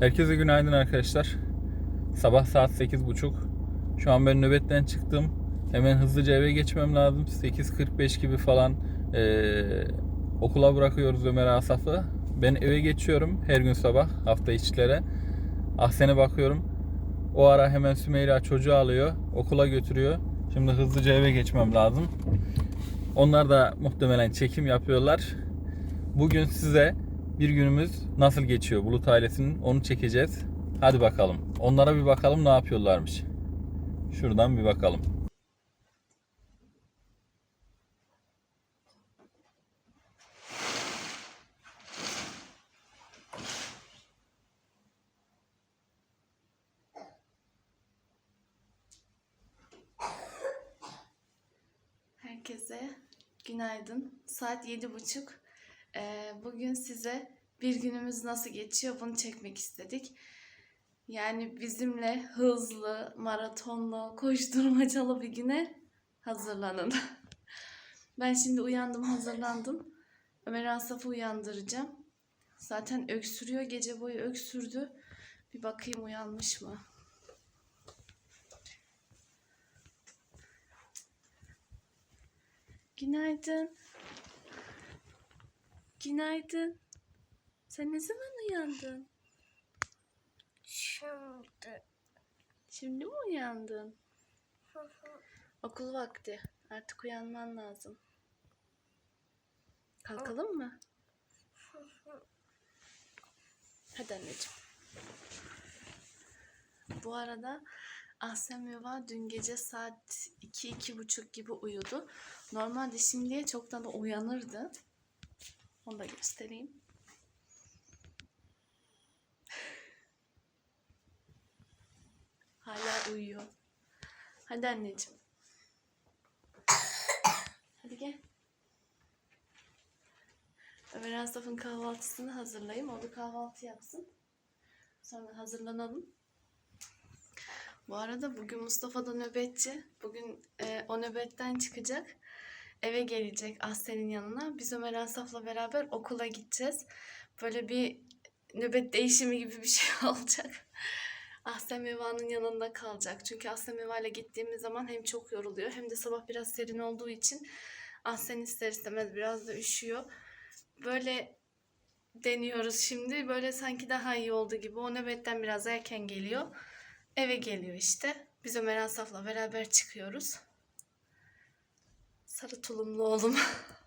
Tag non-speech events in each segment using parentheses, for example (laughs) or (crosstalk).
Herkese günaydın arkadaşlar. Sabah saat 8.30. Şu an ben nöbetten çıktım. Hemen hızlıca eve geçmem lazım. 8.45 gibi falan eee, okula bırakıyoruz Ömer Asaf'ı. Ben eve geçiyorum her gün sabah hafta içlere. Ahsen'e bakıyorum. O ara hemen Sümeyra çocuğu alıyor. Okula götürüyor. Şimdi hızlıca eve geçmem lazım. Onlar da muhtemelen çekim yapıyorlar. Bugün size bir günümüz nasıl geçiyor Bulut ailesinin onu çekeceğiz. Hadi bakalım. Onlara bir bakalım ne yapıyorlarmış. Şuradan bir bakalım. Herkese günaydın. Saat yedi buçuk. Bugün size bir günümüz nasıl geçiyor bunu çekmek istedik. Yani bizimle hızlı, maratonlu, koşturmacalı bir güne hazırlanın. (laughs) ben şimdi uyandım, hazırlandım. Ömer Asaf'ı uyandıracağım. Zaten öksürüyor, gece boyu öksürdü. Bir bakayım uyanmış mı? Günaydın. Günaydın. Sen ne zaman uyandın? Şimdi. Şimdi mi uyandın? Okul vakti. Artık uyanman lazım. Kalkalım mı? Hadi anneciğim. Bu arada Ahsen Yuva dün gece saat 2-2.30 gibi uyudu. Normalde şimdiye çoktan da uyanırdı. Onu da göstereyim. Hala uyuyor. Hadi anneciğim. Hadi gel. Ömer Asaf'ın kahvaltısını hazırlayayım. O da kahvaltı yapsın. Sonra hazırlanalım. Bu arada bugün Mustafa da nöbetçi. Bugün e, o nöbetten çıkacak. Eve gelecek Aslen'in yanına. Biz Ömer Asaf'la beraber okula gideceğiz. Böyle bir nöbet değişimi gibi bir şey (laughs) olacak. Ahsen Meva'nın yanında kalacak. Çünkü Ahsen Meva ile gittiğimiz zaman hem çok yoruluyor hem de sabah biraz serin olduğu için Ahsen ister istemez biraz da üşüyor. Böyle deniyoruz şimdi. Böyle sanki daha iyi oldu gibi. O nöbetten biraz erken geliyor. Eve geliyor işte. Biz Ömer Asaf'la beraber çıkıyoruz. Sarı tulumlu oğlum. (laughs)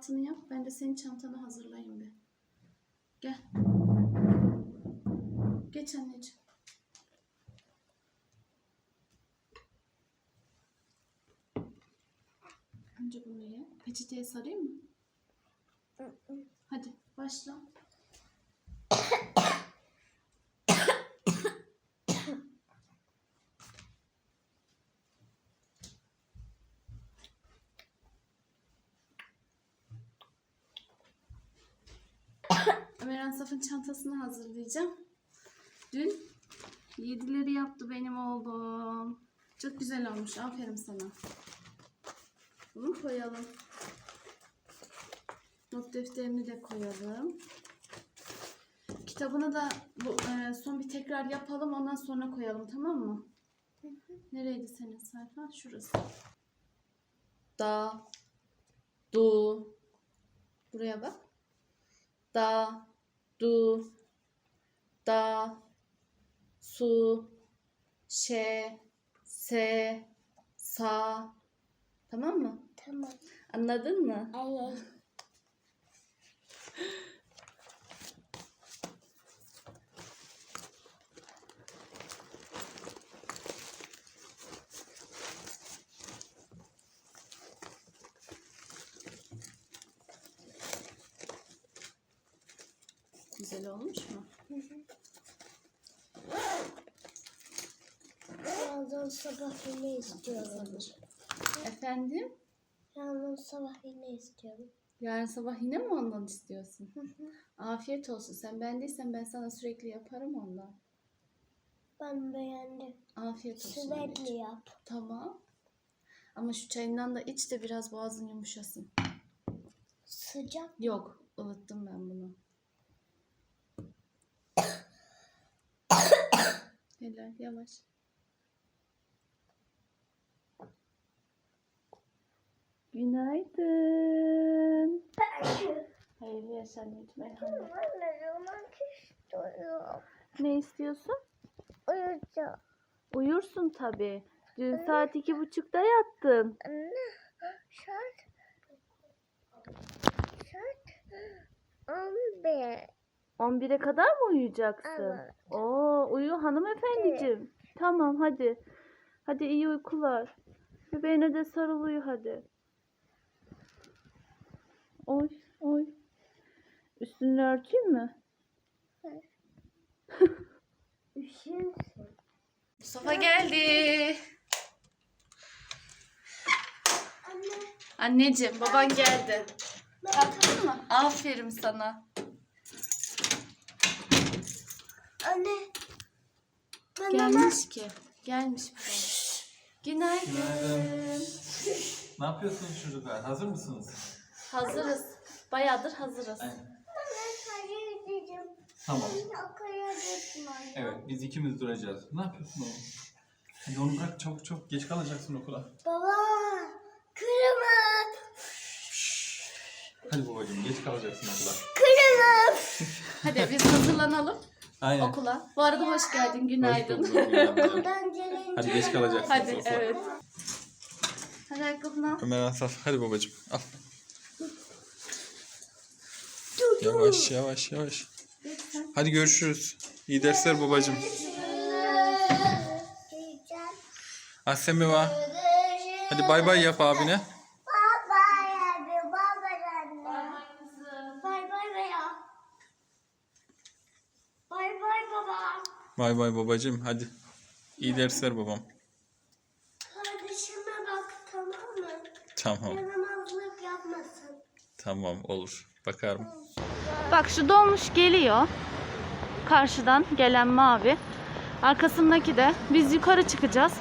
Kahvaltını yap. Ben de senin çantanı hazırlayayım bir. Gel. Geç anneciğim. Önce bunu ye. Peçeteye sarayım mı? Hadi başla. Ömer Asaf'ın çantasını hazırlayacağım. Dün yedileri yaptı benim oğlum. Çok güzel olmuş. Aferin sana. Bunu koyalım. Not defterini de koyalım. Kitabını da bu, e, son bir tekrar yapalım. Ondan sonra koyalım. Tamam mı? Nereydi senin sayfan? Şurası. Da. Du. Buraya bak. Da. Du. Da. Su. Şe. Se. Sa. Tamam mı? Tamam. Anladın mı? Evet. (laughs) Güzel olmuş mu? Yarın sabah yine istiyorum. Efendim? Yarın sabah yine istiyorum. Yarın sabah yine mi ondan istiyorsun? Afiyet olsun. Sen beğendiysen ben sana sürekli yaparım ondan. Ben beğendim. Afiyet olsun. Sürekli anneciğim. yap. Tamam. Ama şu çayından da iç de biraz boğazın yumuşasın. Sıcak. Yok, ılıttım ben bunu. Helal, yavaş. Günaydın. Yaşa anneciğim, elhamdülillah. Ben ne istiyorsun? Uyuyacağım. Uyursun tabii. Dün saat iki buçukta yattın. Anne. Saat. Saat. On bir. 11'e kadar mı uyuyacaksın? Evet. Oo, uyu hanımefendiciğim. Tamam hadi. Hadi iyi uykular. Bebeğine de sarıl uyu hadi. Oy oy. Üstünü örteyim mi? (laughs) Üşürsün. Mustafa geldi. Anne. Anneciğim baban geldi. Kalktın mı? Aferin sana. Anne. Ben Gelmiş ki. Gelmiş baba. Günaydın. Günaydın. Ne yapıyorsunuz çocuklar? Hazır mısınız? Hazırız. Bayağıdır hazırız. Aynen. Tamam. Evet biz ikimiz duracağız. Ne yapıyorsun oğlum? Hadi onu bırak çabuk çabuk geç kalacaksın okula. Baba. Kırmızı. Hadi babacığım geç kalacaksın okula. Kırmızı. Hadi biz hazırlanalım Aynen. okula. Bu arada hoş geldin. Günaydın. Hoş bulduk, günaydın. (laughs) Buradan gelince. Hadi geç kalacaksın. Hadi evet. Hadi ayakkabını al. Ömer Asaf hadi babacığım al. Yavaş yavaş yavaş. Hadi görüşürüz. İyi dersler babacığım. Asemiva. Hadi bay bay yap abine. Baba abi, baba anne. Bay bay be ya. Bay bay baba. Bay bay babacığım hadi. İyi dersler babam. Kardeşime bak tamam mı? Tamam. Yaramazlık yapmasın. Tamam olur. Bakarım. Bak şu dolmuş geliyor. Karşıdan gelen mavi. Arkasındaki de biz yukarı çıkacağız.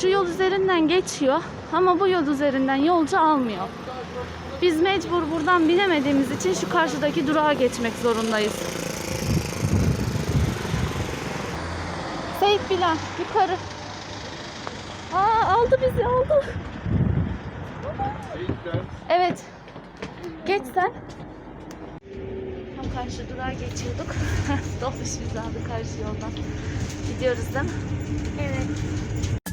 Şu yol üzerinden geçiyor ama bu yol üzerinden yolcu almıyor. Biz mecbur buradan binemediğimiz için şu karşıdaki durağa geçmek zorundayız. Seyit Bilal yukarı. Aa aldı bizi aldı. Evet. Geç sen. Tam karşı durağa geçiyorduk. (laughs) Dolmuş bizi aldı karşı yoldan. Gidiyoruz değil mi? Evet.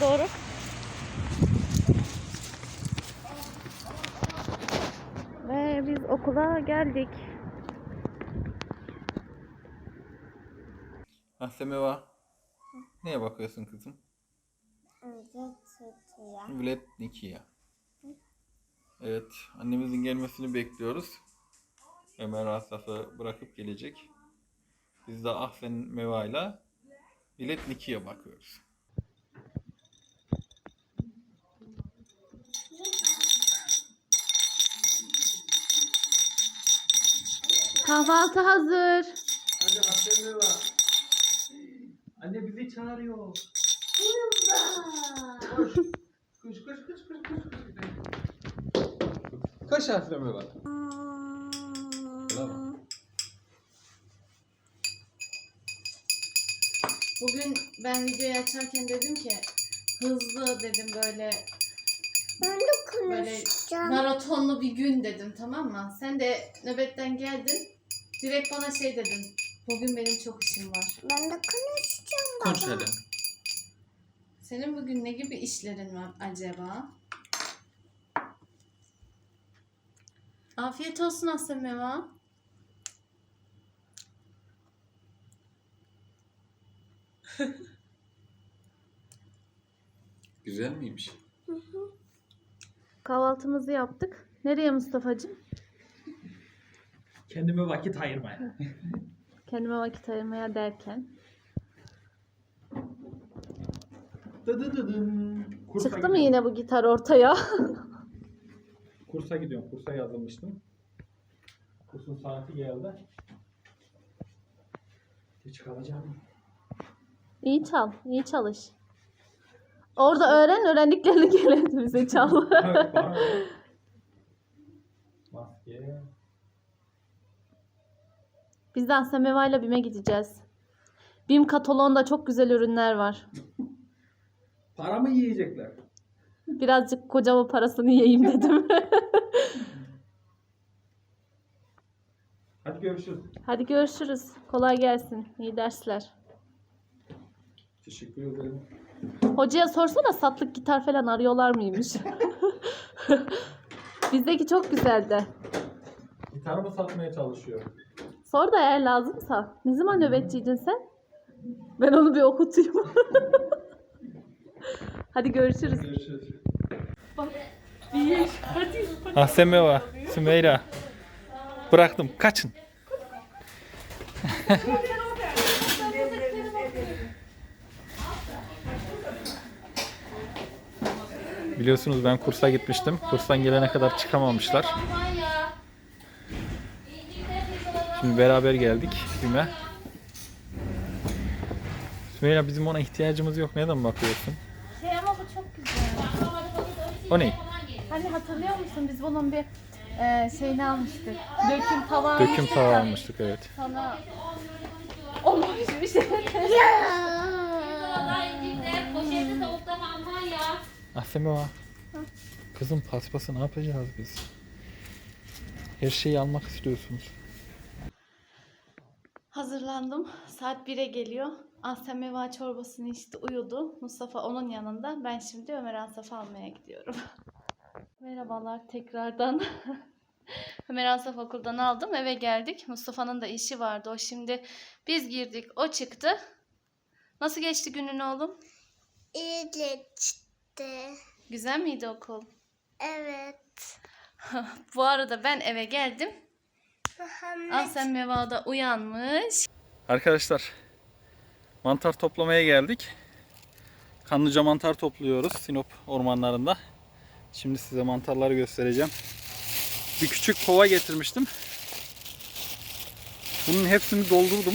Doğru. Ve biz okula geldik. Asemiva. Neye bakıyorsun kızım? Bilet Niki'ye. Evet, annemizin gelmesini bekliyoruz. Ömer Asaf'ı bırakıp gelecek. Biz de Ahsen Meva'yla Bilet Niki'ye bakıyoruz. Kahvaltı hazır. Hadi Ahsen Meva. Anne bizi çağırıyor. Burada. Koş. Koş koş koş koş koş. Kaç harfleme var? Bravo. Bugün ben videoyu açarken dedim ki hızlı dedim böyle Ben de böyle konuşacağım. maratonlu bir gün dedim tamam mı? Sen de nöbetten geldin. Direkt bana şey dedin. Bugün benim çok işim var. Ben de konuşacağım baba. Konuş hadi. Senin bugün ne gibi işlerin var acaba? Afiyet olsun Aslı Meva. Güzel miymiş? Kahvaltımızı yaptık. Nereye Mustafa'cığım? Kendime vakit ayırmaya. (laughs) Kendime vakit ayırmaya derken. Dıdıdıdın. Kursa Çıktı mı gidiyorum. yine bu gitar ortaya? (laughs) Kursa gidiyorum. Kursa yazılmıştım. Kursun saati geldi. Geç kalacağım. iyi çal, iyi çalış. Orada öğren, öğrendiklerini (laughs) gel bize çal. Evet, bana. Maske. Biz de Aslı Meva ile BİM'e gideceğiz. BİM kataloğunda çok güzel ürünler var. Para mı yiyecekler? Birazcık kocamın parasını yiyeyim dedim. (laughs) Hadi görüşürüz. Hadi görüşürüz. Kolay gelsin. İyi dersler. Teşekkür ederim. Hocaya sorsana satlık gitar falan arıyorlar mıymış? (laughs) (laughs) Bizdeki çok güzeldi. Gitarımı satmaya çalışıyor. Sor da eğer lazımsa. Ne zaman nöbetçiydin sen? Ben onu bir okutayım. (laughs) Hadi görüşürüz. Görüşürüz. Ahsemeva, Sümeyra. Bıraktım. Kaçın. (laughs) Biliyorsunuz ben kursa gitmiştim. Kurstan gelene kadar çıkamamışlar. Şimdi beraber geldik Bime. Sümeyra bizim ona ihtiyacımız yok. Neden bakıyorsun? Şey ama bu çok güzel. O ne? Hani hatırlıyor musun biz bunun bir e, şeyini almıştık. Döküm tava Döküm almıştık tava almıştık evet. Sana olmamış bir şey. Ya. Ahsemeva. Kızım paspası ne yapacağız biz? Her şeyi almak istiyorsunuz. Hazırlandım. Saat 1'e geliyor. Asya meva çorbasını içti, uyudu. Mustafa onun yanında. Ben şimdi Ömer Asaf'ı almaya gidiyorum. (laughs) Merhabalar tekrardan. (laughs) Ömer Asaf okuldan aldım. Eve geldik. Mustafa'nın da işi vardı. O şimdi biz girdik. O çıktı. Nasıl geçti günün oğlum? İyi geçti. Güzel miydi okul? Evet. (laughs) Bu arada ben eve geldim. Muhammed. Asya Meva da uyanmış. Arkadaşlar mantar toplamaya geldik. Kanlıca mantar topluyoruz Sinop ormanlarında. Şimdi size mantarları göstereceğim. Bir küçük kova getirmiştim. Bunun hepsini doldurdum.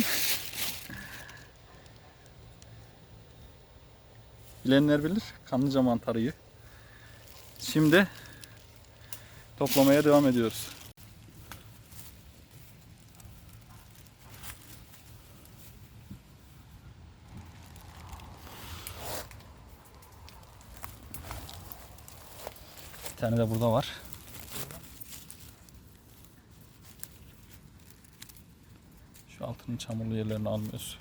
Bilenler bilir kanlıca mantarıyı. Şimdi toplamaya devam ediyoruz. Tane de burada var. Şu altının çamurlu yerlerini almıyoruz.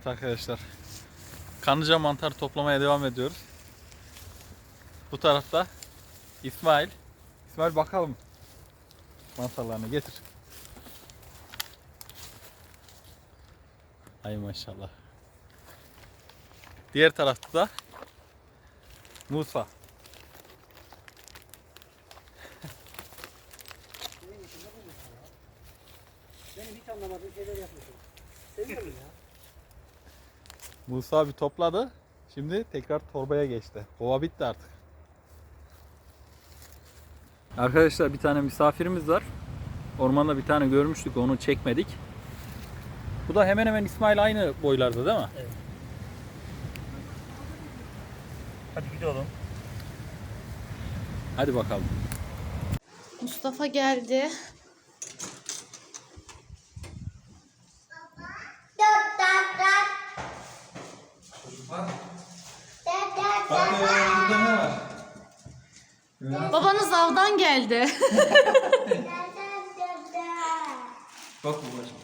Evet arkadaşlar. Kanlıca mantar toplamaya devam ediyoruz. Bu tarafta İsmail. İsmail bakalım mantarlarını getir. Ay maşallah. Diğer tarafta da Musa. Benim hiç anlamadığım şeyler yapmışım. Seviyorum ya. Musa bir topladı. Şimdi tekrar torbaya geçti. Kova bitti artık. Arkadaşlar bir tane misafirimiz var. Ormanda bir tane görmüştük onu çekmedik. Bu da hemen hemen İsmail aynı boylarda değil mi? Hadi gidelim. Hadi bakalım. Mustafa geldi. Babanız avdan geldi. (laughs) Bak babacığım.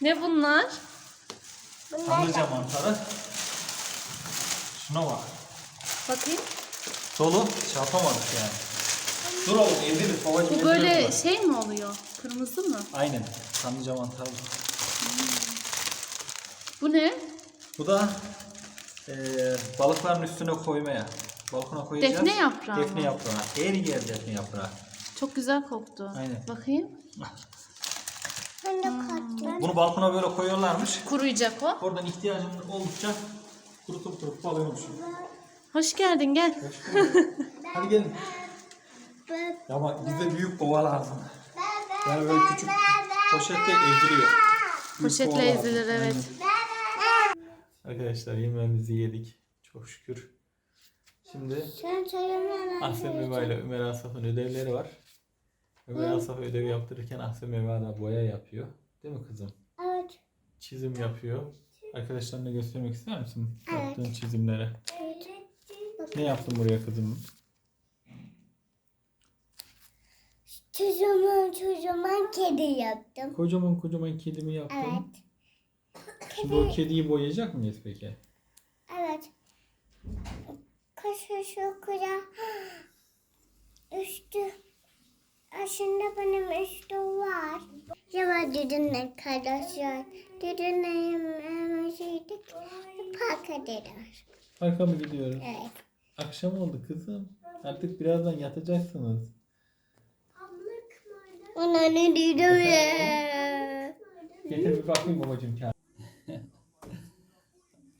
ne bunlar? Kanlıca mantarı. Şuna bak. Bakayım. Dolu. Şey yapamadık yani. Dur oğlum eziliriz babacığım. Bu böyle şey mi oluyor? Kırmızı mı? Aynen. Kanlıca mantarı. Bu ne? Bu da eee balıkların üstüne koymaya. Balkona koyacağız. Defne yaprağı Defne mı? yaprağı. Her yer defne yaprağı. Çok güzel koktu. Aynen. Bakayım. Ben de. Bunu balkona böyle koyuyorlarmış. Kuruyacak o. Oradan ihtiyacın oldukça kurutup kurutup alıyormuşsun. Hoş geldin gel. Hadi gelin. Ya ama bize büyük kova lazım. Yani böyle küçük. Büyük kova Poşetle lazım. ezilir evet. Arkadaşlar yemeğimizi yedik. Çok şükür. Şimdi Sen söyleme. Ahsen Meva ile Ömer Asaf'ın ödevleri var. Ömer Asaf ödevi yaptırırken Ahsen Meva da boya yapıyor. Değil mi kızım? Evet. Çizim yapıyor. Arkadaşlarına göstermek ister misin? Evet. Yaptığın çizimleri. Evet. Ne yaptın buraya kızım? Çocuğumun çocuğumun kedi yaptım. Kocaman kocaman kedimi yaptım. Evet. Şimdi o kediyi boyayacak mıyız peki? Şu kura. Üstü. Aşında benim üstü var. Yava düdünle arkadaşlar. Düdünle yemeğimiziydik. Parka dediler. Parka mı gidiyoruz? Evet. Akşam oldu kızım. Artık birazdan yatacaksınız. Ona ne dedim ya? Getir bir bakayım babacığım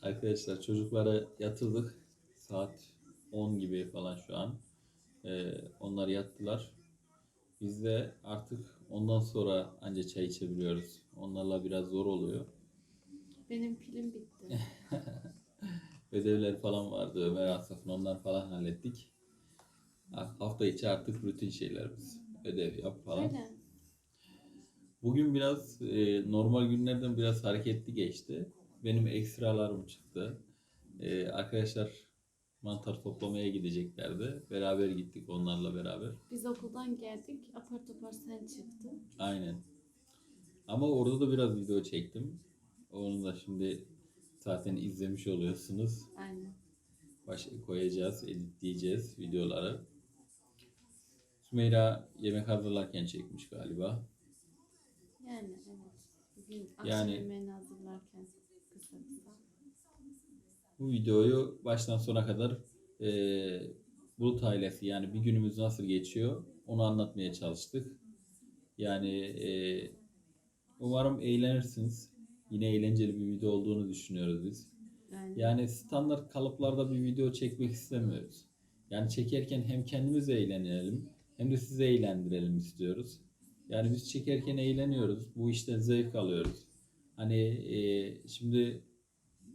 Arkadaşlar çocukları yatırdık. Saat 10 gibi falan şu an. Ee, onlar yattılar. Biz de artık ondan sonra anca çay içebiliyoruz. Onlarla biraz zor oluyor. Benim pilim bitti. (laughs) Ödevler falan vardı. Ömer Asaf'ın onlar falan hallettik. Ha- Hafta içi artık rutin şeylerimiz. Ödev yap falan. Öyle. Bugün biraz e, normal günlerden biraz hareketli geçti. Benim ekstralarım çıktı. E, arkadaşlar mantar toplamaya gideceklerdi. Beraber gittik onlarla beraber. Biz okuldan geldik. Apar topar sen çıktın. Aynen. Ama orada da biraz video çektim. Onu da şimdi zaten izlemiş oluyorsunuz. Aynen. Baş koyacağız, editleyeceğiz videoları. Sümeyra yemek hazırlarken çekmiş galiba. Yani evet. Bugün akşam Yani- yemeğini hazırlarken kısa kısa. Bu videoyu baştan sona kadar eee Bulut ailesi yani bir günümüz nasıl geçiyor onu anlatmaya çalıştık. Yani eee, umarım eğlenirsiniz. Yine eğlenceli bir video olduğunu düşünüyoruz biz. Yani, Yani standart kalıplarda bir video çekmek istemiyoruz. Yani çekerken hem kendimiz eğlenelim hem de sizi eğlendirelim istiyoruz. Yani biz çekerken eğleniyoruz. Bu işten zevk alıyoruz. Hani eee, şimdi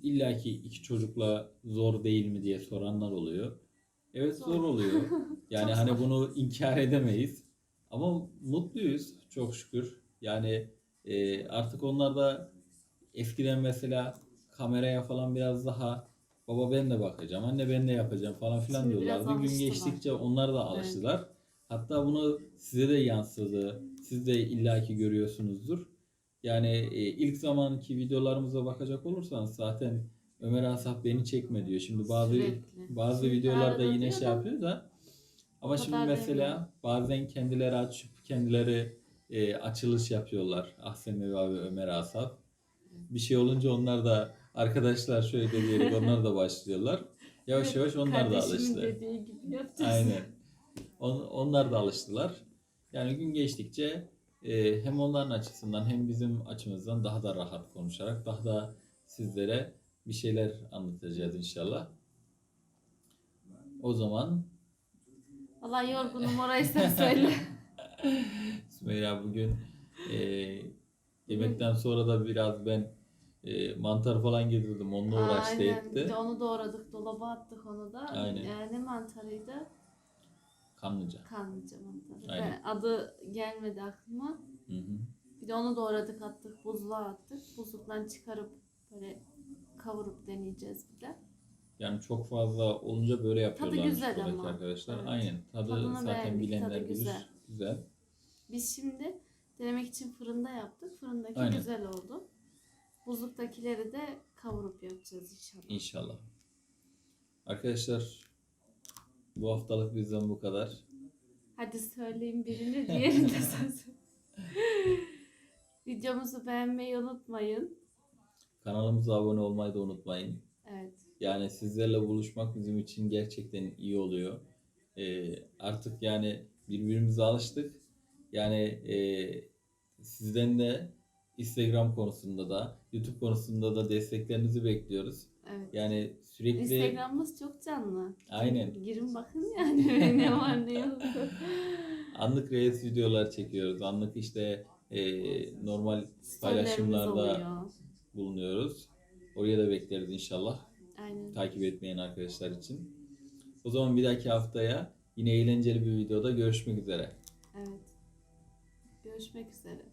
illaki iki çocukla zor değil mi diye soranlar oluyor. Evet zor, Zor. oluyor. (laughs) Yani hani bunu inkar edemeyiz. Ama mutluyuz çok şükür. Yani eee, artık onlar da eskiden mesela kameraya falan biraz daha baba ben de bakacağım, anne ben de yapacağım falan filan Şimdi diyorlardı. Gün geçtikçe onlar da alıştılar. Hatta bunu size de yansıdı. Siz de illaki görüyorsunuzdur. Yani e, ilk zamanki videolarımıza bakacak olursanız zaten Ömer Asaf beni çekme diyor. Şimdi bazı Sürekli. bazı Şimdi videolarda yine şey yapıyor da ama şimdi mesela demiyor. bazen kendileri açıp kendileri e, açılış yapıyorlar. Ahsen Meva ve Ömer Asaf. Bir şey olunca onlar da arkadaşlar şöyle diyerek onlar da başlıyorlar. (laughs) Yavaş yavaş onlar da alıştı. dediği gibi yapacağız. Aynen. (laughs) On- onlar da alıştılar. Yani gün geçtikçe e, hem onların açısından hem bizim açımızdan daha da rahat konuşarak daha da sizlere bir şeyler anlatacağız inşallah. O zaman Valla yorgunum orayı sen söyle. (laughs) Sümeyra bugün e, yemekten sonra da biraz ben e, mantar falan getirdim. Onunla uğraştı Aynen. Bir etti. de onu doğradık. Dolaba attık onu da. Aynen. Ee, ne mantarıydı? Kanlıca. Kanlıca mantarı. Aynen. Ben- adı gelmedi aklıma. Hı hı. Bir de onu doğradık attık. Buzluğa attık. Buzluktan çıkarıp böyle kavurup deneyeceğiz bir de. Yani çok fazla olunca böyle yapıyorlar güzel buradaki ama. arkadaşlar. Evet. Aynen. Tadı Tadını zaten bilenler tadı bilir. güzel. Güzel. Biz şimdi denemek için fırında yaptık. Fırındaki Aynen. güzel oldu. Buzluktakileri de kavurup yapacağız inşallah. İnşallah. Arkadaşlar bu haftalık bizden bu kadar. Hadi söyleyin birini, diğerini de söyle. (laughs) Videomuzu beğenmeyi unutmayın. Kanalımıza abone olmayı da unutmayın. Evet. Yani sizlerle buluşmak bizim için gerçekten iyi oluyor. Ee, artık yani birbirimize alıştık. Yani e, sizden de Instagram konusunda da YouTube konusunda da desteklerinizi bekliyoruz. Evet. Yani sürekli Instagram'ımız çok canlı. Aynen. Girin bakın yani (laughs) ne var ne yok. anlık reels videolar çekiyoruz. Anlık işte e, normal paylaşımlarda bulunuyoruz. Oraya da bekleriz inşallah. Aynen. Takip etmeyen arkadaşlar için. O zaman bir dahaki haftaya yine eğlenceli bir videoda görüşmek üzere. Evet. Görüşmek üzere.